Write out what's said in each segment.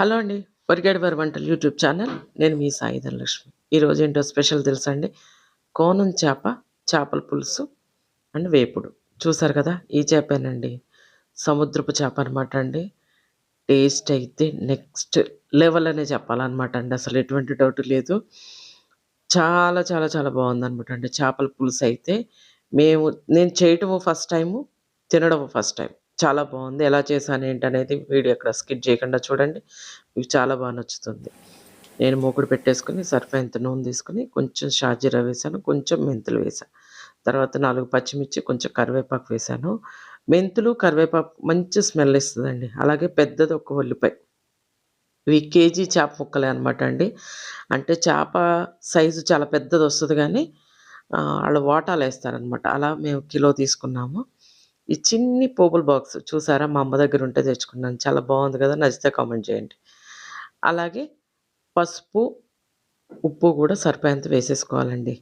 Hello అండి. వరిగడి వారి వంటలు యూట్యూబ్ ఛానల్. నేను మీ సాయి ధనలక్ష్మి. ఈరోజు ఏంటో స్పెషల్ తెలుసండి కోనం చేప, చేపల పులుసు అండ్ వేపుడు. చూసారు కదా! ఈ చేపేనండి. సముద్రపు చేప అనమాట అండి. టేస్ట్ అయితే నెక్స్ట్ లెవెల్ అనే చెప్పాలన్నమాట అండి. అసలు ఎటువంటి డౌట్ లేదు. చాలా చాలా చాలా బాగుందనమాట అండి. చేపల పులుసు అయితే మేము నేను చేయటము ఫస్ట్ టైము, తినడం ఫస్ట్ టైం చాలా బాగుంది ఎలా చేశాను ఏంటనేది వీడియో ఎక్కడ స్కిట్ చేయకుండా చూడండి. మీకు చాలా బాగా నచ్చుతుంది. నేను మూకుడు పెట్టేసుకొని సరిపోయేంత నూనె తీసుకొని కొంచెం షాజీరా వేశాను. కొంచెం మెంతులు వేశాను తర్వాత నాలుగు పచ్చిమిర్చి, కొంచెం కరివేపాకు వేశాను. మెంతులు, కరివేపాకు మంచి స్మెల్ ఇస్తుందండి అలాగే పెద్దది ఒక ఉల్లిపాయ. ఇవి కేజీ చేప ముక్కలే అనమాట అండి. అంటే చేప సైజు చాలా పెద్దది వస్తుంది కానీ వాళ్ళు వాటాలు వేస్తారనమాట అలా మేము కిలో తీసుకున్నాము. ఈ చిన్ని పోపుల బాక్స్ చూసారా? మా అమ్మ దగ్గర ఉంటే తెచ్చుకున్నాను. చాలా బాగుంది కదా! నచ్చితే కామెంట్ చేయండి. అలాగే పసుపు, ఉప్పు కూడా సరిపోయేంత వేసేసుకోవాలండి.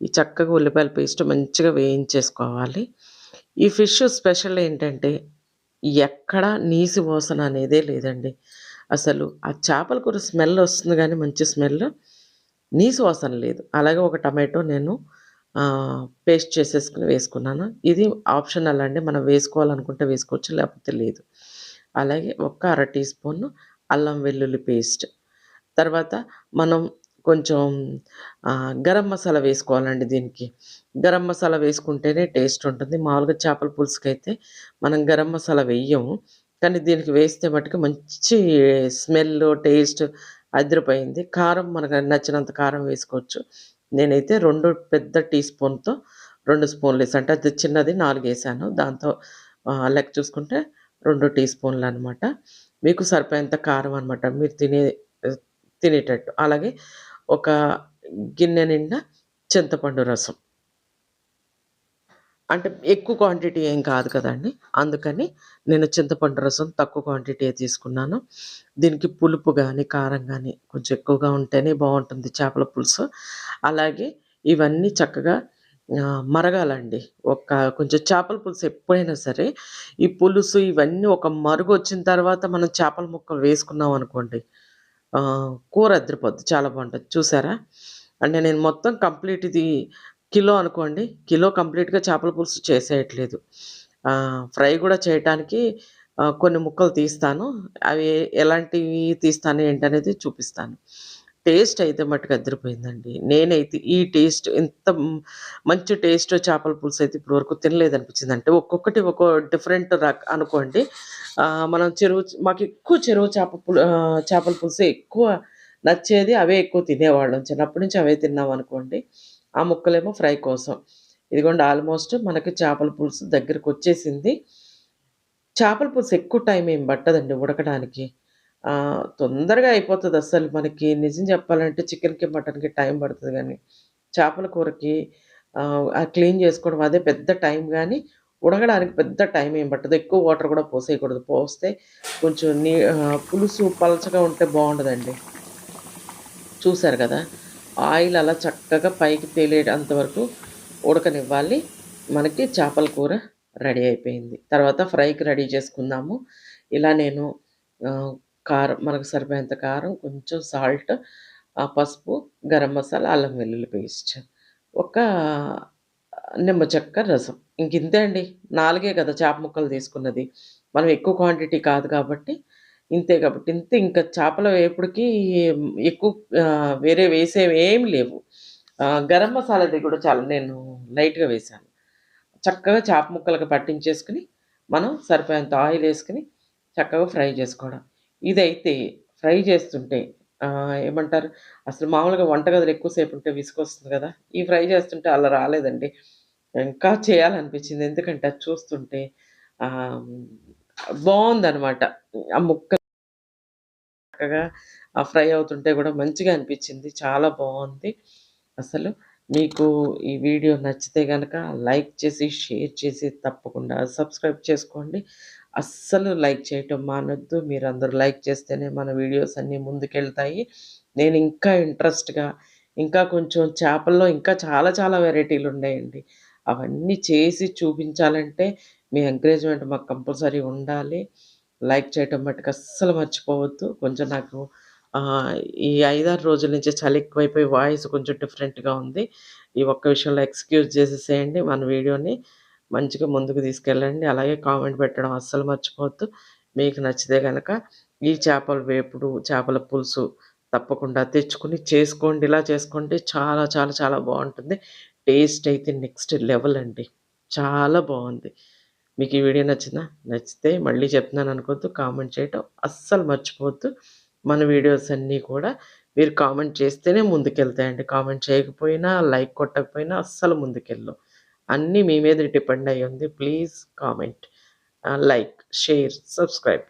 ఈ చక్కగా ఉల్లిపాయల పేస్ట్ మంచిగా వేయించేసుకోవాలి. ఈ ఫిష్ స్పెషల్ ఏంటంటే ఎక్కడ నీసి వాసన అనేదే లేదండి. అసలు ఆ చేపల కూర స్మెల్ వస్తుంది కానీ మంచి స్మెల్. నీసు వాసన లేదు. అలాగే ఒక టమాటో నేను పేస్ట్ చేసేసుకుని వేసుకున్నాను. ఇది ఆప్షనల్ అండి. మనం వేసుకోవాలనుకుంటే వేసుకోవచ్చు. లేకపోతే లేదు. అలాగే ఒక్క అర టీ స్పూన్ అల్లం వెల్లుల్లి పేస్ట్. తర్వాత మనం కొంచెం గరం మసాలా వేసుకోవాలండి దీనికి. గరం మసాలా వేసుకుంటేనే టేస్ట్ ఉంటుంది. మామూలుగా చేపల పులుసుకైతే మనం గరం మసాలా వేయము కానీ దీనికి వేస్తే మటుకు మంచి స్మెల్, టేస్ట్ అదిరిపోయింది. కారం మనకు నచ్చినంత కారం వేసుకోవచ్చు. నేనైతే రెండు పెద్ద టీ స్పూన్‌తో రెండు స్పూన్లు వేసాను అంటే అది చిన్నది నాలుగు వేసాను దాంతో లెక్క చూసుకుంటే రెండు టీ స్పూన్లు అనమాట మీకు సరిపోయేంత కారం అనమాట. మీరు తినే తినేటట్టు. అలాగే ఒక గిన్నె నిండా చింతపండు రసం. అంటే ఎక్కువ క్వాంటిటీ ఏం కాదు కదండి అందుకని నేను చింతపండు రసం తక్కువ క్వాంటిటీయే తీసుకున్నాను. దీనికి పులుపు కానీ కారం కానీ కొంచెం ఎక్కువగా ఉంటేనే బాగుంటుంది చేపల పులుసు. అలాగే ఇవన్నీ చక్కగా మరగాలండి. ఒక కొంచెం చేపల పులుసు ఎప్పుడైనా సరే ఈ పులుసు ఇవన్నీ ఒక మరుగు వచ్చిన తర్వాత మనం చేపల ముక్కలు వేసుకున్నాం అనుకోండి కూర అద్దరిపోద్ది చాలా బాగుంటుంది చూసారా? అంటే నేను మొత్తం కంప్లీట్ ఇది కిలో అనుకోండి. కిలో కంప్లీట్‌గా చేపల పులుసు చేసేయట్లేదు. ఫ్రై కూడా చేయటానికి కొన్ని ముక్కలు తీస్తాను. అవి ఎలాంటివి తీస్తాను ఏంటనేది చూపిస్తాను. టేస్ట్ అయితే మట్టుకు అద్దరిపోయిందండి నేనైతే ఈ టేస్ట్ ఇంత మంచి టేస్ట్ చేపల పులుసు అయితే ఇప్పుడు వరకు తినలేదనిపించింది. అంటే ఒక్కొక్కటి ఒక్కో డిఫరెంట్ రక అనుకోండి. మనం చెరువు మాకు ఎక్కువ చెరువు చేప పులు చేపల పులుసే ఎక్కువ నచ్చేది. అవే ఎక్కువ తినేవాళ్ళం. చిన్నప్పటి నుంచి అవే తిన్నాం అనుకోండి ఆ ముక్కలేమో ఫ్రై కోసం. ఇదిగోండి ఆల్మోస్ట్ మనకి చేపల పులుసు దగ్గరకు వచ్చేసింది చేపల పులుసు ఎక్కువ టైం ఏం పట్టదండి ఉడకడానికి. తొందరగా అయిపోతుంది అసలు మనకి నిజం చెప్పాలంటే చికెన్‌కి, మటన్‌కి టైం పడుతుంది కానీ చేపల కూరకి క్లీన్ చేసుకోవడం అదే పెద్ద టైం కానీ ఉడకడానికి పెద్ద టైం ఏం పట్టదు. ఎక్కువ వాటర్ కూడా పోసేయకూడదు. పోస్తే కొంచెం నీ పులుసు పలచగా ఉంటే బాగుండదండి చూసారు కదా ఆయిల్ అలా చక్కగా పైకి తేలేంత వరకు ఉడకనివ్వాలి. మనకి చేపల కూర రెడీ అయిపోయింది. తర్వాత ఫ్రైకి రెడీ చేసుకుందాము. ఇలా నేను కారం మనకు సరిపోయేంత కారం, కొంచెం సాల్ట్, పసుపు, గరం మసాలా, అల్లం వెల్లుల్లి పేస్ట్, ఒక నిమ్మ చెక్క రసం. ఇంకింతే అండి. నాలుగే కదా చేప ముక్కలు తీసుకున్నది. మనం ఎక్కువ క్వాంటిటీ కాదు కాబట్టి ఇంతే కాబట్టి ఇంతే ఇంకా చేపల వేపుడుకి ఎక్కువ వేరే వేసేవి ఏమి లేవు. గరం మసాలాది కూడా చాలా నేను లైట్‌గా వేశాను. చక్కగా చేప ముక్కలకు పట్టించేసుకొని, మనం సరిపోయేంత ఆయిల్ వేసుకుని చక్కగా ఫ్రై చేసుకోవడం. ఇదైతే ఫ్రై చేస్తుంటే ఏమంటారు అసలు మామూలుగా వంటగదిలో ఎక్కువసేపు ఉంటే విసుగొస్తుంది కదా ఈ ఫ్రై చేస్తుంటే అలా రాలేదండి. ఇంకా చేయాలనిపించింది. ఎందుకంటే అది చూస్తుంటే బావుందనమాట. ఆ ముక్క చక్కగా ఆ ఫ్రై అవుతుంటే గూడా మంచిగా అనిపించింది. చాలా బావుంది. అసలు మీకు ఈ వీడియో నచ్చితే గనక లైక్ చేసి, షేర్ చేసి తప్పకుండా సబ్స్క్రైబ్ చేసుకోండి. అస్సలు లైక్ చేయటం మానొద్దు. మీరందరూ లైక్ చేస్తేనే మన వీడియోస్ అన్నీ ముందుకెళ్తాయి. నేను ఇంకా ఇంట్రెస్ట్‌గా ఇంకా కొంచెం చేపల్లో ఇంకా చాలా చాలా వెరైటీలున్నాయండి. అవన్నీ చేసి చూపించాలంటే మీ ఎంకరేజ్‌మెంట్ మాకు కంపల్సరీ ఉండాలి. లైక్ చేయటం మట్టుకు అస్సలు మర్చిపోవద్దు. కొంచెం నాకు ఈ 5, 6 రోజుల నుంచి చలి ఎక్కువైపోయి వాయిస్ కొంచెం డిఫరెంట్‌గా ఉంది. ఈ ఒక్క విషయంలో ఎక్స్‌క్యూజ్ చేసేసేయండి మన వీడియోని. మంచిగా ముందుకు తీసుకెళ్ళండి. అలాగే కామెంట్ పెట్టడం అస్సలు మర్చిపోవద్దు. మీకు నచ్చితే కనుక ఈ చేపల వేపుడు, చేపల పులుసు తప్పకుండా తెచ్చుకొని చేసుకోండి. ఇలా చేసుకోండి చాలా చాలా చాలా బాగుంటుంది టేస్ట్ అయితే నెక్స్ట్ లెవెల్ అండి. చాలా బాగుంది మీకు ఈ వీడియో నచ్చిందా? నచ్చితే మళ్ళీ చెప్తున్నాను అనుకోవద్దు. కామెంట్ చేయటం అస్సలు మర్చిపోవద్దు. మన వీడియోస్ అన్నీ కూడా మీరు కామెంట్ చేస్తేనే ముందుకెళ్తాయండి. కామెంట్ చేయకపోయినా, లైక్ కొట్టకపోయినా అస్సలు ముందుకెళ్ళు అన్నీ మీ మీద డిపెండ్ అయ్యి ఉంది. Please comment. Like, share, subscribe.